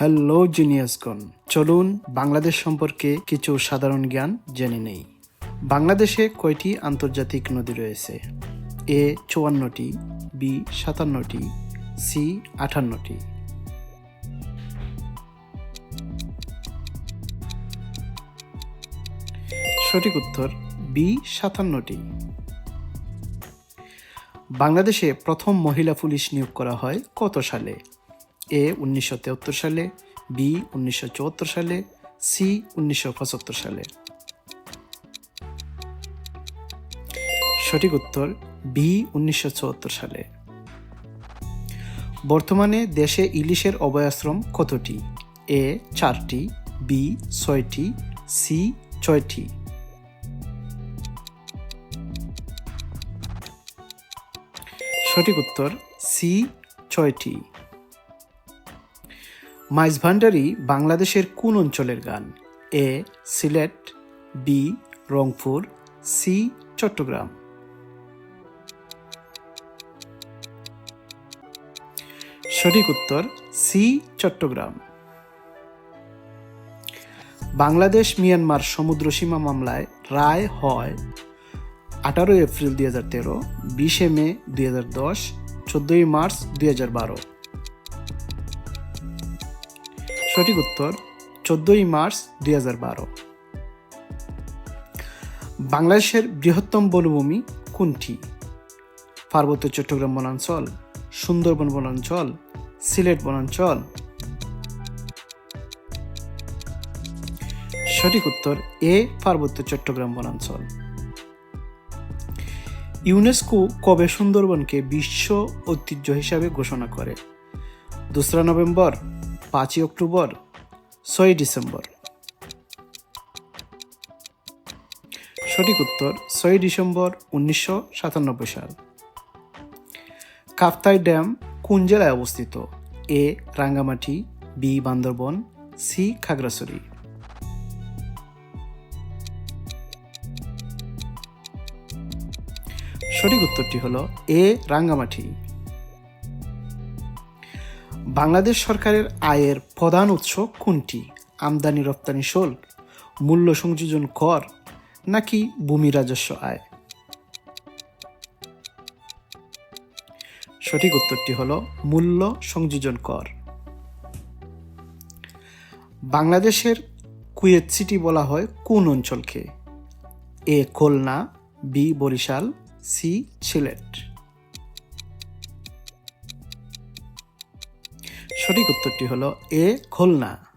Hello জিনিয়াসগণ চলুন বাংলাদেশ সম্পর্কে কিছু সাধারণ জ্ঞান জেনে নেই। বাংলাদেশে কয়টি আন্তর্জাতিক নদী রয়েছে? এ চুয়ান্নটি বি সাতান্নটি সি আটান্নটি। সঠিক উত্তর বি সাতান্নটি। বাংলাদেশে প্রথম মহিলা পুলিশ নিয়োগ করা হয় কত সালে? এ উনিশশো সালে, বি উনিশশো চুয়াত্তর সালে, সি উনিশশো পঁচাত্তর সালে। সঠিক উত্তর, বি উনিশশো চুয়াত্তর সালে। বর্তমানে দেশে ইলিশের অভয়াশ্রম কতটি? এ চারটি, বি ছয়টি, সি ছয়টি। সঠিক উত্তর, সি ছয়টি। মাইজ ভান্ডারি বাংলাদেশের কোন অঞ্চলের গান? A, Sylhet, B, Rangpur, C, Chittagong. সঠিক উত্তর, সি, চট্টগ্রাম। বাংলাদেশ মিয়ানমার সমুদ্র সীমা মামলায় রায় হয় আঠারোই এপ্রিল দুই হাজার তেরো, বিশে মে দুই হাজার দশ, চোদ্দই মার্চ দুই হাজার বারো। সঠিক উত্তর, চোদ্দই মার্চ দুই হাজার বারো। বাংলাদেশের বৃহত্তম বনভূমি কোনটি? পার্বত্য চট্টগ্রাম বনাঞ্চল, সুন্দরবন বনাঞ্চল, সিলেট বনাঞ্চল। সঠিক উত্তর, এ, পার্বত্য চট্টগ্রাম বনাঞ্চল। ইউনেস্কো কবে সুন্দরবনকে বিশ্ব ঐতিহ্য হিসাবে ঘোষণা করে? দোসরা নভেম্বর পাঁচই অক্টোবর, ছয়ই ডিসেম্বর। সঠিক উত্তর, ছয়ই ডিসেম্বর, উনিশশো সাতানব্বই সাল। কাপ্তাই ড্যাম কোন জেলায় অবস্থিত? A, Rangamati, B, Bandarban, C, Khagrachari. সঠিক উত্তরটি হলো এ, রাঙ্গামাটি। বাংলাদেশ সরকারের আয়ের প্রধান উৎস কোনটি? আমদানি, রপ্তানি, শুল্ক, মূল্য সংযোজন কর, নাকি ভূমি রাজস্ব আয়? সঠিক উত্তরটি হল মূল্য সংযোজন কর। বাংলাদেশের কুয়েত সিটি বলা হয় কোন অঞ্চলকে? A, Khulna, B, Barishal, C, Sylhet. সঠিক উত্তরটি হলো এ খুলনা।